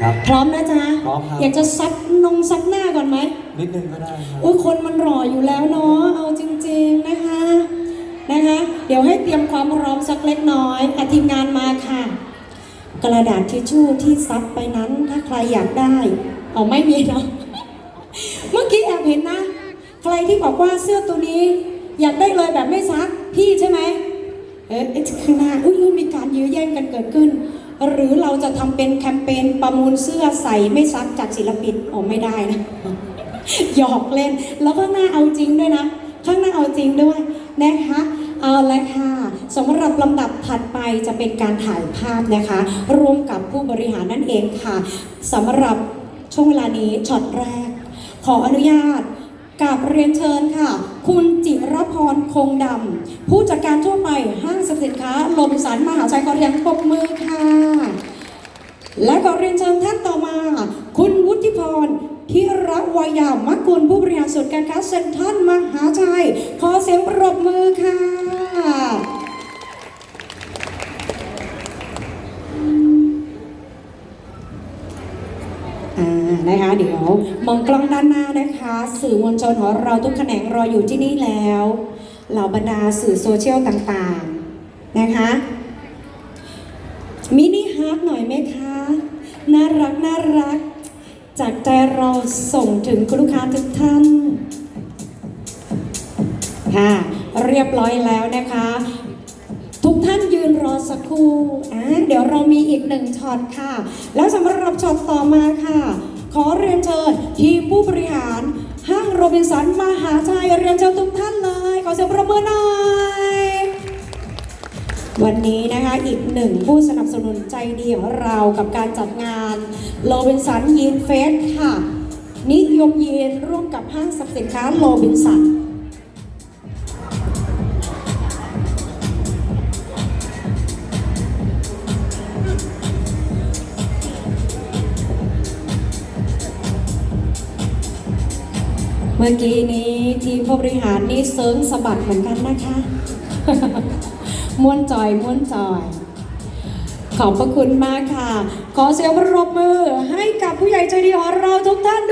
ครับพร้อมนะจ๊ะพร้อมครับ อยากจะซับนงซับหน้าก่อนไหมนิดนึงก็ได้ครับ อุ้ยคนมันรออยู่แล้วเนาะ เอาจริงๆนะคะ นะคะ เดี๋ยวให้เตรียมความพร้อมสักเล็กน้อยอาทีมงานมาค่ะ กระดาษทิชชู่ที่ซับไปนั้นถ้าใครอยากได้ เอาไม่มีเนาะ เมื่อกี้แอบเห็นนะ ใครที่บอกว่าเสื้อตัวนี้ อยากได้เลยแบบไม่ซักพี่ใช่ไหม เอ๊ะเอ๊ะข้างหน้าอุ้ยมีการยื้อแย่งกันเกิดขึ้น หรือเราจะทำเป็นแคมเปญประมูลเสื้อใส่ไม่ซักจากศิลปินออกไม่ได้นะหยอกเล่น แล้วข้างหน้าเอาจริงด้วยนะ ข้างหน้าเอาจริงด้วยนะคะเอาละค่ะสำหรับลำดับถัดไปจะเป็นการถ่ายภาพนะคะ ร่วมกับผู้บริหารนั่นเองค่ะสำหรับช่วงเวลานี้ช็อตแรก ขออนุญาต กับเรียนเชิญค่ะ คุณจิรพรคงดำผู้จัดการทั่วไปห้างสรรพสินค้าลมสันมหาชัยขอเรียนปรบมือค่ะ และขอเรียนเชิญท่านต่อมา คุณวุฒิพรทิระวายามกกุลผู้บริหารส่วนการค้าเซ็นทรัลมหาชัยขอเสียงปรบมือค่ะ นะคะ เดี๋ยวมองกล้องด้านหน้านะคะ สื่อมวลชนของเราทุกแขนงรออยู่ที่นี่แล้วเหล่าบรรดาสื่อโซเชียลต่างๆนะคะมินิฮาร์ดหน่อยไหมคะ น่ารักน่ารัก จากใจเราส่งถึงคุณลูกค้าทุกท่านค่ะเรียบร้อยแล้วนะคะ ทุกท่านยืนรอสักครู่อ่าเดี๋ยวเรามีอีกหนึ่งช็อตค่ะ แล้วสำหรับช็อตต่อมาค่ะ ขอเรียนเชิญ ทีมผู้บริหารห้างโรบินสันมหาชัยเรียนเชิญทุกท่านเลย ขอเสียงประมือหน่อยวันนี้นะคะอีกหนึ่งผู้สนับสนุนใจดีของเรากับการจัดงานโรบินสันยีนเฟสค่ะ นิยมยีนร่วมกับห้างสรรพสินค้าโรบินสัน มื่อกี้นี้ทีมผู้บริหารนี่เซิร์งสะบัดเหมือนกันนะคะ ม้วนจอยม้วนจอย ขอบพระคุณมากค่ะ ขอเสียงปรบมือให้กับผู้ใหญ่ใจดีของเราทุกท่านด้วย